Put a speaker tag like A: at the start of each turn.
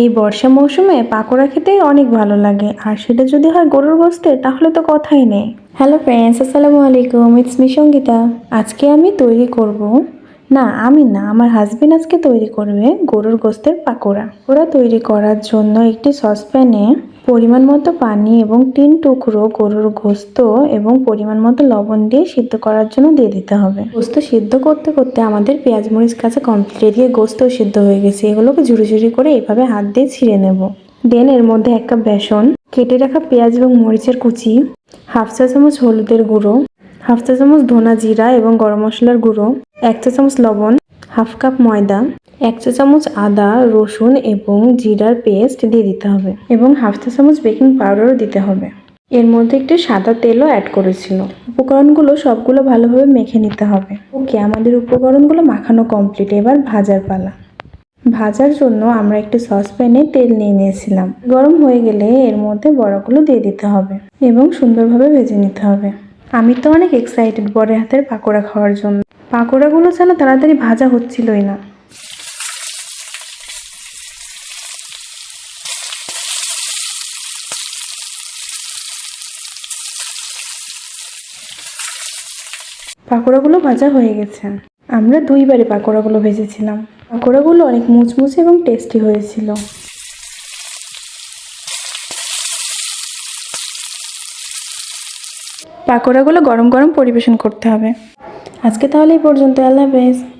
A: এই বর্ষা মৌসুমে পাকোড়া খেতে অনেক ভালো লাগে। আর সেটা যদি হয় গরুর গোস্তে, তাহলে তো কথাই নেই। হ্যালো ফ্রেন্ডস আসসালামু আলাইকুম। It's me Sangeeta. আজকে আমি তৈরি করব। না, আমি না, আমার হাজবেন্ড আজকে তৈরি করবে গরুর গোস্তের পাকোড়া। ওরা তৈরি করার জন্য একটি সসপ্যানে পরিমাণ মতো পানি এবং তিন টুকরো গরুর গোস্ত এবং পরিমাণ মতো লবণ দিয়ে সিদ্ধ করার জন্য দিয়ে দিতে হবে। গোস্ত সিদ্ধ করতে করতে আমাদের পেঁয়াজ, মরিচ কাছে কমপ্লিট এদিকে গোস্ত সিদ্ধ হয়ে গেছে। এগুলোকে ঝুড়ি ঝুড়ি করে এভাবে হাত দিয়ে ছিঁড়ে নেব। দেন এর মধ্যে এক কাপ বেসন, কেটে রাখা পেঁয়াজ এবং মরিচের কুচি, হাফ চা চামচ হলুদের গুঁড়ো, হাফ চা চামচ ধনা জিরা এবং গরম মশলার গুঁড়ো, এক চা চামচ লবণ, হাফ কাপ ময়দা এক চা চামচ আদা, রসুন এবং জিরার পেস্ট দিয়ে দিতে হবে এবং হাফ চা চামচ বেকিং পাউডারও দিতে হবে। এর মধ্যে একটু সাদা তেলও অ্যাড করেছিল। উপকরণগুলো সবগুলো ভালোভাবে মেখে নিতে হবে। ওকে, আমাদের উপকরণগুলো মাখানো কমপ্লিট। এবার ভাজার পালা। ভাজার জন্য আমরা একটি সসপ্যানে তেল নিয়ে নিয়েছিলাম। গরম হয়ে গেলে এর মধ্যে বড়াগুলো দিয়ে দিতে হবে এবং সুন্দরভাবে ভেজে নিতে হবে। আমি তো অনেক এক্সাইটেড বড়ের হাতের পাকোড়া খাওয়ার জন্য। পাকোড়াগুলো যেন তাড়াতাড়ি ভাজা হচ্ছিলই না। পাকোড়াগুলো ভাজা হয়ে গেছে। আমরা দুইবারে পাকোড়াগুলো ভেজেছিলাম। পাকোড়াগুলো অনেক মুচমুচে এবং টেস্টি হয়েছিল। পাকোড়াগুলো গরম গরম পরিবেশন করতে হবে। আজকে তাহলে এই পর্যন্ত আল্লাহ হাফেজ।